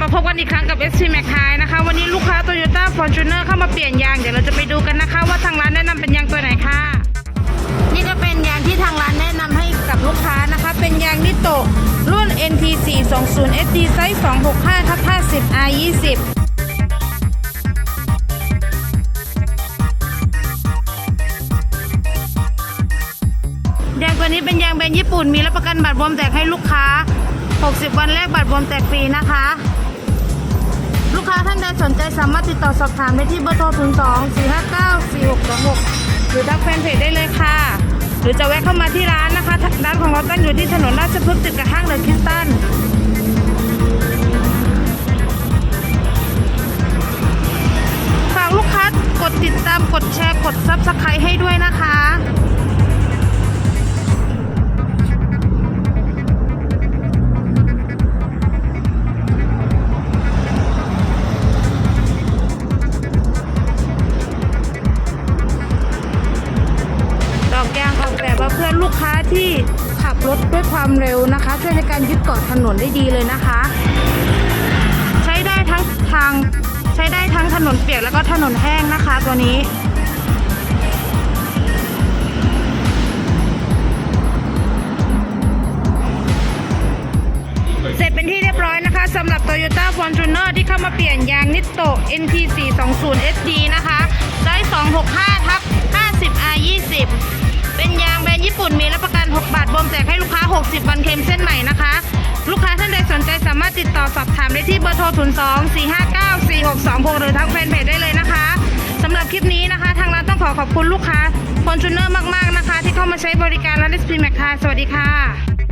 มาพบกันอีกครั้งกับ SC m a c ไฮนะคะ วันนี้ลูกค้า Toyota Fortuner เข้ามาเปลี่ยนยาง เดี๋ยวเราจะไปดูกันนะคะ ว่าทางร้านแนะนำเป็นยางตัวไหนค่ะ นี่ก็เป็นยางที่ทางร้านแนะนำให้กับลูกค้านะคะ เป็นยางนิโตะรุ่น NT 420 SD ไซส์265ทับ50 R 20ยางตัวนี้เป็นยางแบรนด์ญี่ปุ่นมีรับประกันบัตรบวมแตกให้ลูกค้า 60 วันแรกบัตรบวมแตกฟรีนะคะ ค้าท่านใดสนใจสามารถติดต่อสอบถามได้ที่เบอร์โทร 0 2 4 5 9 4 6 2 6 หรือทางแฟนเพจได้เลยค่ะ หรือจะแวะเข้ามาที่ร้านนะคะร้านของเราตั้งอยู่ที่ถนนราชพฤกษ์ติดกับห้างเดอะคิสตันฝากลูกค้ากดติดตามกดแชร์กดซับสไครต์ให้ด้วยนะคะ อลูกค้าที่ขับรถด้วยความเร็วนะคะ ช่วยในการยึดเกาะถนนได้ดีเลยนะคะ ใช้ได้ทั้งทางใช้ได้ทั้งถนนเปียกแล้วก็ถนนแห้งนะคะตัวนี้เสร็จเป็นที่เรียบร้อยนะคะสำหรับ Toyota Fortuner ที่เข้ามาเปลี่ยนยางนิโต NT 420 SD นะคะ มีรับประกัน 6 บาทบวมแจกให้ลูกค้า 60 วันเค็มเส้นใหม่นะคะ ลูกค้าท่านใดสนใจสามารถติดต่อสอบถามได้ที่เบอร์โทร 02 459 4626 หรือทางแฟนเพจได้เลยนะคะสำหรับคลิปนี้นะคะ ทางร้านต้องขอขอบคุณลูกค้าฟอนจูเนอร์มาก ๆ นะคะ ที่เข้ามาใช้บริการร้านเดสพีแมคคาสวัสดีค่ะ